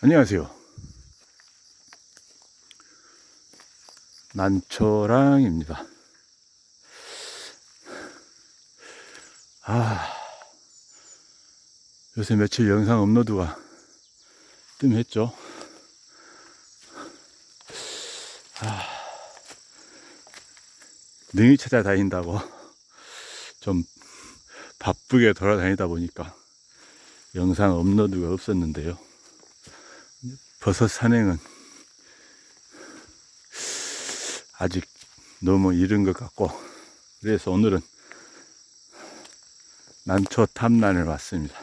안녕하세요. 난초랑입니다. 아, 요새 며칠 영상 업로드가 뜸했죠. 아, 능이 찾아다닌다고 좀 바쁘게 돌아다니다 보니까 영상 업로드가 없었는데요. 버섯 산행은 아직 너무 이른 것 같고 그래서 오늘은 난초 탐란을 왔습니다.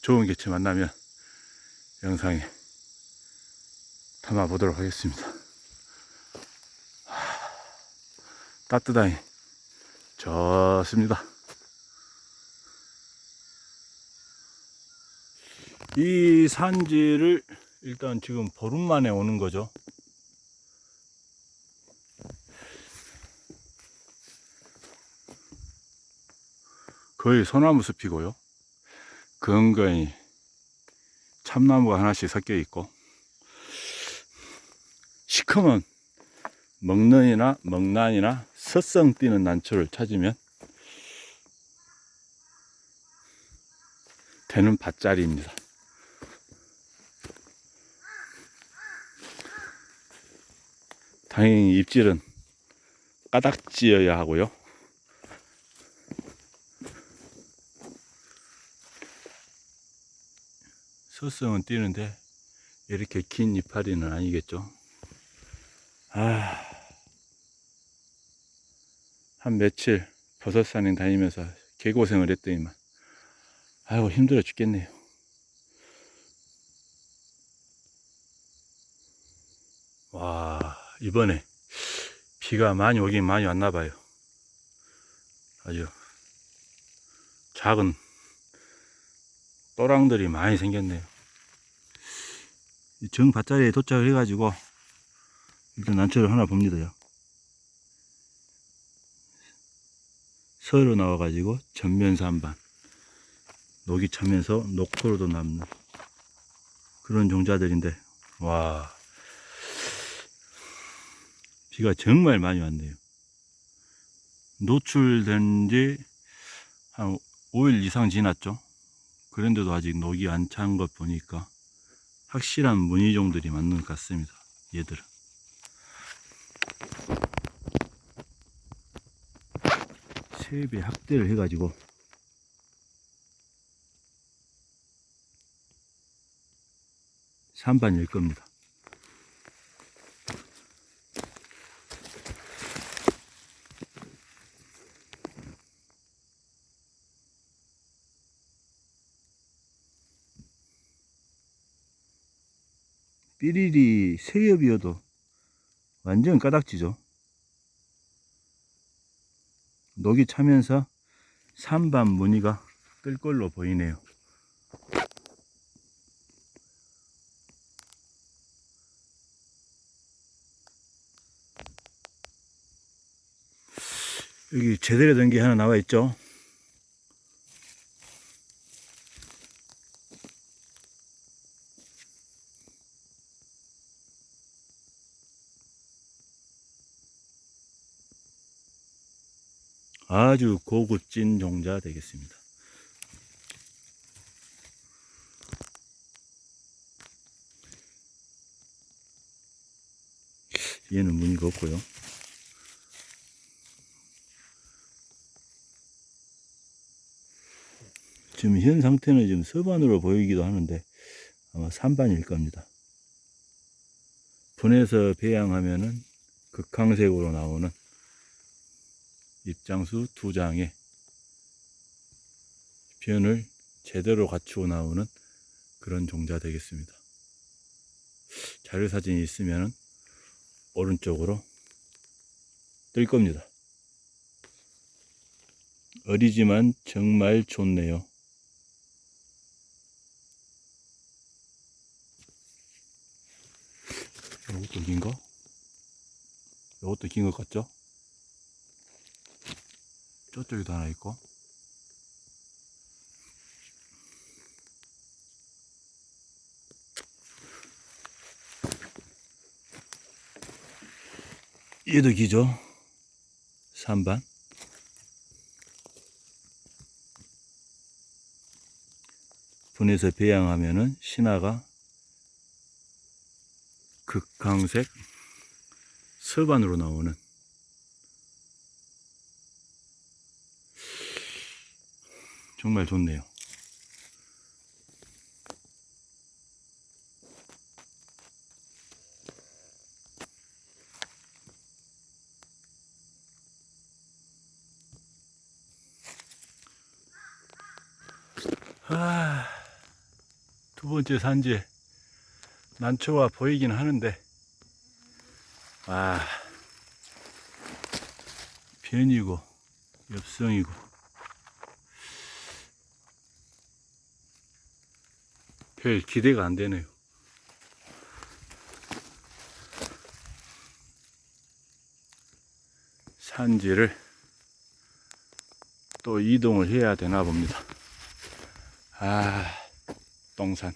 좋은 개체 만나면 영상에 담아 보도록 하겠습니다. 하, 따뜻하니 좋습니다. 이 산지를 일단 지금 보름 만에 오는 거죠. 거의 소나무 숲이고요. 근거이 참나무가 하나씩 섞여 있고 시커먼 먹는이나 먹난이나 서성 뛰는 난초를 찾으면 되는 밭자리입니다. 당연히 입질은 까닥지어야 하고요. 서성은 뛰는데 이렇게 긴 이파리는 아니겠죠. 아, 한 며칠 버섯 산행 다니면서 개고생을 했더니만 아이고 힘들어 죽겠네요. 와 이번에 비가 많이 오긴 많이 왔나 봐요. 아주 작은 또랑들이 많이 생겼네요. 이정 밭자리에 도착을 해가지고 일단 난초를 하나 봅니다요. 서로 나와가지고 전면서 한반 녹이 차면서 녹토로도 남는 그런 종자들인데 와 비가 정말 많이 왔네요. 노출된 지 한 5일 이상 지났죠. 그런데도 아직 녹이 안 찬 것 보니까 확실한 무늬종들이 맞는 것 같습니다. 얘들은. 세배 확대를 해가지고 산반일 겁니다. 삐리리 새엽이어도 완전 까닥지죠. 녹이 차면서 산반 무늬가 뜰 걸로 보이네요. 여기 제대로 된 게 하나 나와 있죠. 아주 고급진 종자 되겠습니다. 얘는 무늬가 없고요. 지금 현 상태는 지금 서반으로 보이기도 하는데 아마 산반일 겁니다. 분해서 배양하면은 극황색으로 나오는 입장수 두 장에 변을 제대로 갖추고 나오는 그런 종자 되겠습니다. 자료 사진이 있으면 오른쪽으로 뜰 겁니다. 어리지만 정말 좋네요. 이것도 긴가? 이것도 긴 것 같죠? 저쪽에도 하나 있고. 얘도 기죠? 3반. 분해서 배양하면은 신화가 극강색 서반으로 나오는 정말 좋네요. 아, 두 번째 산지 난초가 보이긴 하는데, 아, 변이고, 엽성이고, 별 기대가 안 되네요. 산지를 또 이동을 해야 되나 봅니다. 아, 똥산.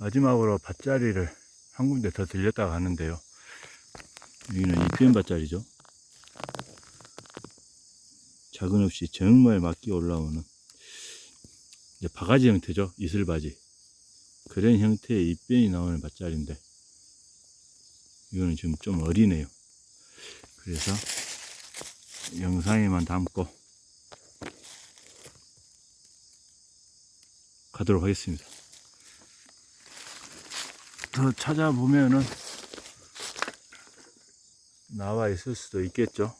마지막으로 밭자리를 한 군데 더 들렸다 가는데요. 여기는 이편 밭자리죠. 작은 없이 정말 막기 올라오는 이제 바가지 형태죠. 이슬바지. 그런 형태의 잎변이 나오는 밭자리인데 이거는 지금 좀 어리네요. 그래서 영상에만 담고 가도록 하겠습니다. 더 찾아보면은 나와 있을 수도 있겠죠.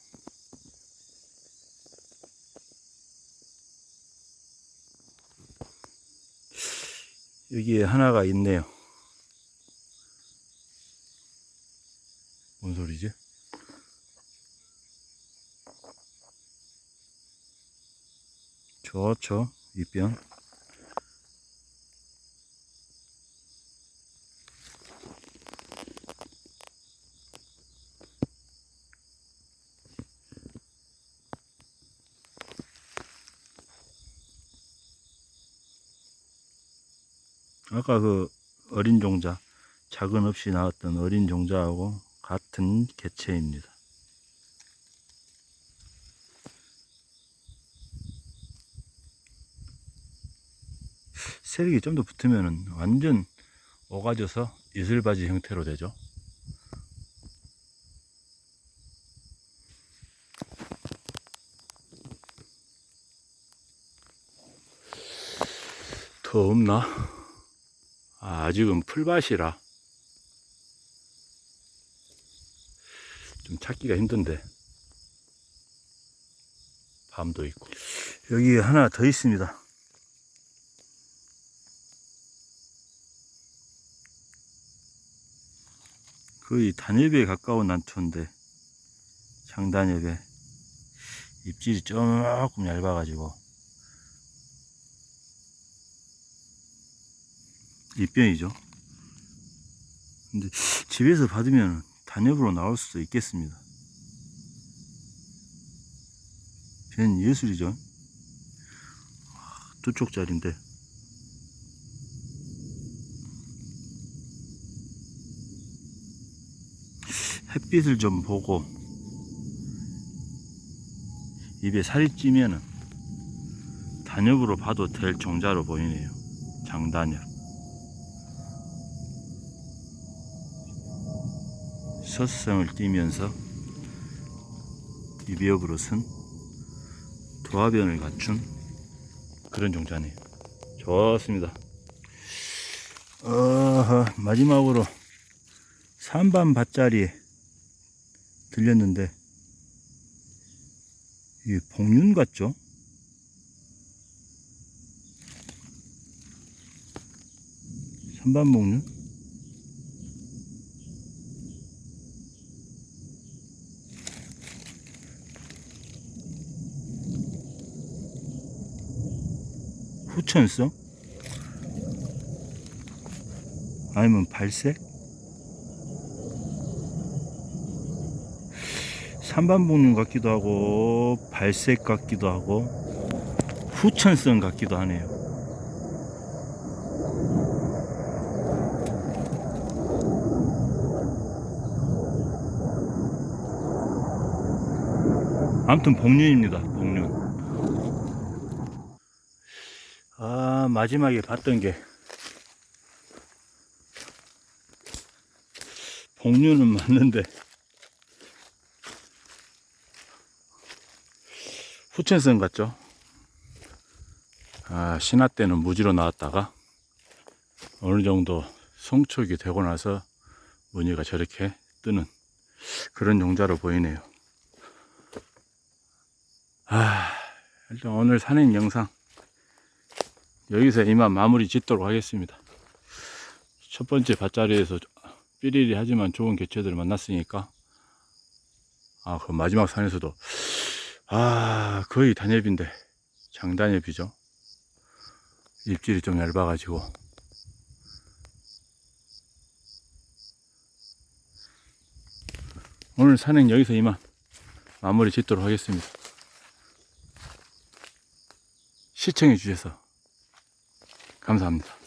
여기에 하나가 있네요. 뭔 소리지? 좋죠, 이변. 아까 그 어린 종자, 작은 없이 나왔던 어린 종자하고 같은 개체입니다. 세력이 좀 더 붙으면 완전 오가져서 이슬바지 형태로 되죠. 더 없나? 아, 아직은 풀밭이라 좀 찾기가 힘든데 밤도 있고. 여기 하나 더 있습니다. 거의 단엽에 가까운 난초인데 장단엽에 잎질이 조금 얇아 가지고 입변이죠. 근데 집에서 받으면 단엽으로 나올 수도 있겠습니다. 변 예술이죠. 두 쪽짜리인데. 햇빛을 좀 보고 입에 살이 찌면은 단엽으로 봐도 될 종자로 보이네요. 장단엽. 서성을 띠면서 이비업으로선 도화변을 갖춘 그런 종자네요. 좋습니다. 어, 마지막으로 3반 밭자리에 들렸는데 이 복륜 같죠? 선반복륜? 후천성? 아니면 발색? 산반복륜 같기도 하고 발색 같기도 하고 후천성 같기도 하네요. 아무튼 복륜입니다. 복륜. 아 마지막에 봤던 게 복륜은 맞는데 후천성 같죠? 아, 신화 때는 무지로 나왔다가 어느 정도 성촉이 되고 나서 무늬가 저렇게 뜨는 그런 용자로 보이네요. 아, 일단 오늘 산행 영상 여기서 이만 마무리 짓도록 하겠습니다. 첫 번째 밭자리에서 삐리리 하지만 좋은 개체들을 만났으니까 아, 그 마지막 산에서도 아, 거의 단엽인데 장단엽이죠. 입질이 좀 얇아가지고 오늘 산행 여기서 이만 마무리 짓도록 하겠습니다. 시청해 주셔서 감사합니다.